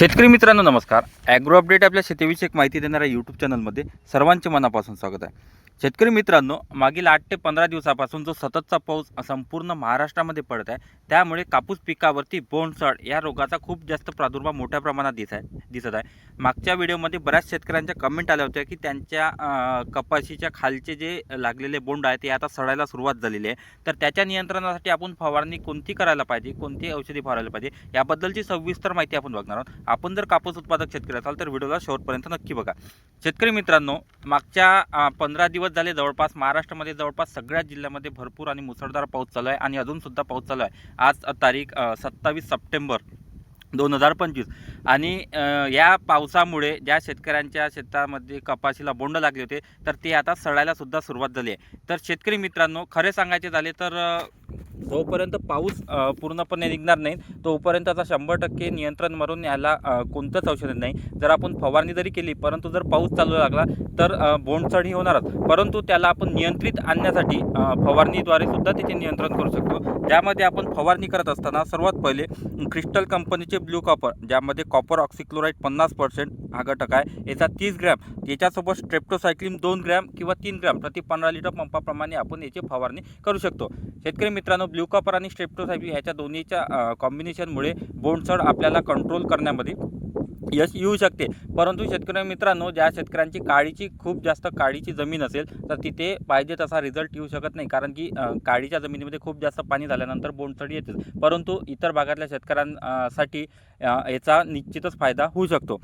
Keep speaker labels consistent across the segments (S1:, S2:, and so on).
S1: शेतकरी मित्रांनो नमस्कार. ॲग्रो अपडेट आपल्या शेतीविषयक माहिती देणाऱ्या यूट्यूब चॅनलमध्ये सर्वांचे मनापासून स्वागत आहे. शेतकरी मित्रांनो मागील आठ ते पंधरा दिवसापासून जो सततचा पाऊस संपूर्ण महाराष्ट्रामध्ये पडत आहे त्यामुळे कापूस पिकावरती बोंडसड या रोगाचा खूप जास्त प्रादुर्भाव मोठ्या प्रमाणात दिस आहे दिसत आहे. मागच्या व्हिडिओमध्ये बऱ्याच शेतकऱ्यांच्या कमेंट आल्या होत्या की त्यांच्या कपाशीच्या खालचे जे लागलेले बोंड आहे ते आता सडायला सुरुवात झालेली आहे. तर त्याच्या नियंत्रणासाठी आपण फवारणी कोणती करायला पाहिजे कोणती औषधी फवारायला पाहिजे याबद्दलची सविस्तर माहिती आपण बघणार आहोत. आपण जर कापूस उत्पादक शेतकरी असाल तर व्हिडिओला शेवटपर्यंत नक्की बघा. शेतकरी मित्रांनो मागच्या पंधरा दिवस झाले जवळपास महाराष्ट्रामध्ये जवळपास सगळ्या जिल्ह्यामध्ये भरपूर आणि मुसळधार पाऊस चालू आहे आणि अजूनसुद्धा पाऊस चालू आहे. आज तारीख सत्तावीस सप्टेंबर दोन हजार पंचवीस. आणि या पावसामुळे ज्या शेतकऱ्यांच्या शेतामध्ये कपाशीला बोंड लागले होते तर ते आता सडायला सुद्धा सुरुवात झाली आहे. तर शेतकरी मित्रांनो खरे सांगायचे झाले तर जोपर्यंत पाऊस पूर्णपणे निघणार नाही तोपर्यंत आता शंभर टक्के नियंत्रण मारून याला कोणतंच औषध नाही. जर आपण फवारणी जरी केली परंतु जर पाऊस चालू लागला तर बोंडचढी होणारच परंतु त्याला आपण नियंत्रित आणण्यासाठी फवारणीद्वारे सुद्धा त्याचे नियंत्रण करू शकतो. ज्यामध्ये आपण फवारणी करत असताना सर्वात पहिले क्रिस्टल कंपनीचे ब्ल्यू कॉपर ज्यामध्ये कॉपर ऑक्सिक्लोराईड पन्नास पर्सेंट हा घटक आहे याचा तीस ग्रॅम याच्यासोबत स्ट्रेप्टोसायक्लिन दोन ग्रॅम किंवा तीन ग्रॅम प्रति पंधरा लिटर पंपाप्रमाणे आपण याची फवारणी करू शकतो. शेतकरी मित्रांनो ब्ल्यू कॉपर आणि स्ट्रेप्टोसायक्लिन ह्याच्या दोन्हीच्या कॉम्बिनेशनमुळे बोंडसड आपल्याला कंट्रोल करण्यामध्ये यश येऊ शकते. परंतु शेतकरी मित्रांनो ज्या शेतकऱ्यांची काळीची खूप जास्त काळीची जमीन असेल तर तिथे पाहिजे तसा रिझल्ट येऊ शकत नाही. कारण की काळीच्या जमिनीमध्ये खूप जास्त पाणी झाल्यानंतर बोंडसडी येते परंतु इतर भागातल्या शेतकऱ्यांसाठी याचा निश्चितच फायदा होऊ शकतो.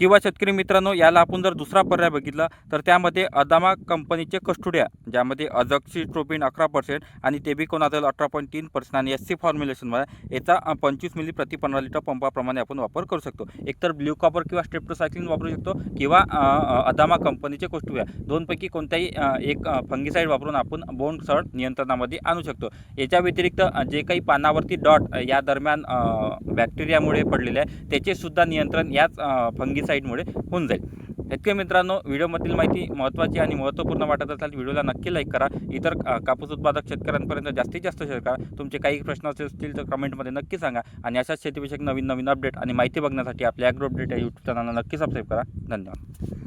S1: किंवा शेतकरी मित्रांनो याला आपण जर दुसरा पर्याय बघितला तर त्यामध्ये अदामा कंपनीचे कस्टुड्या ज्यामध्ये अजक्सिट्रोपिन अकरा पर्सेंट आणि तेबिकोनाझल अठरा पॉईंट तीन पर्सेंट आणि एस सी फॉर्म्युलेशनमध्ये याचा पंचवीस मिली प्रति पंधरा लिटर पंपाप्रमाणे आपण वापर करू शकतो. एकतर ब्ल्यू कॉपर किंवा स्ट्रेप्टोसायक्लिन वापरू शकतो किंवा अदामा कंपनीचे कस्टुड्या दोनपैकी कोणत्याही एक फंगिसाईड वापरून आपण बोंड सड नियंत्रणामध्ये आणू शकतो. याच्या व्यतिरिक्त जे काही पानावरती डॉट या दरम्यान बॅक्टेरियामुळे पडलेले आहे त्याचे सुद्धा नियंत्रण याच साईटमुळे होऊन जाईल. इतके मित्रांनो व्हिडिओमधील माहिती महत्त्वाची आणि महत्त्वपूर्ण वाटत असेल व्हिडिओला नक्की लाईक करा. इतर कापूस उत्पादक शेतकऱ्यांपर्यंत जास्तीत जास्त शेअर करा. तुमचे काही प्रश्न असतील तर कमेंटमध्ये नक्की सांगा. आणि अशाच शेतीविषयक नवीन नवीन अपडेट आणि माहिती बघण्यासाठी आपल्या ॲग्रो अपडेट या यूट्यूब चॅनलला नक्की सबस्क्राईब करा. धन्यवाद.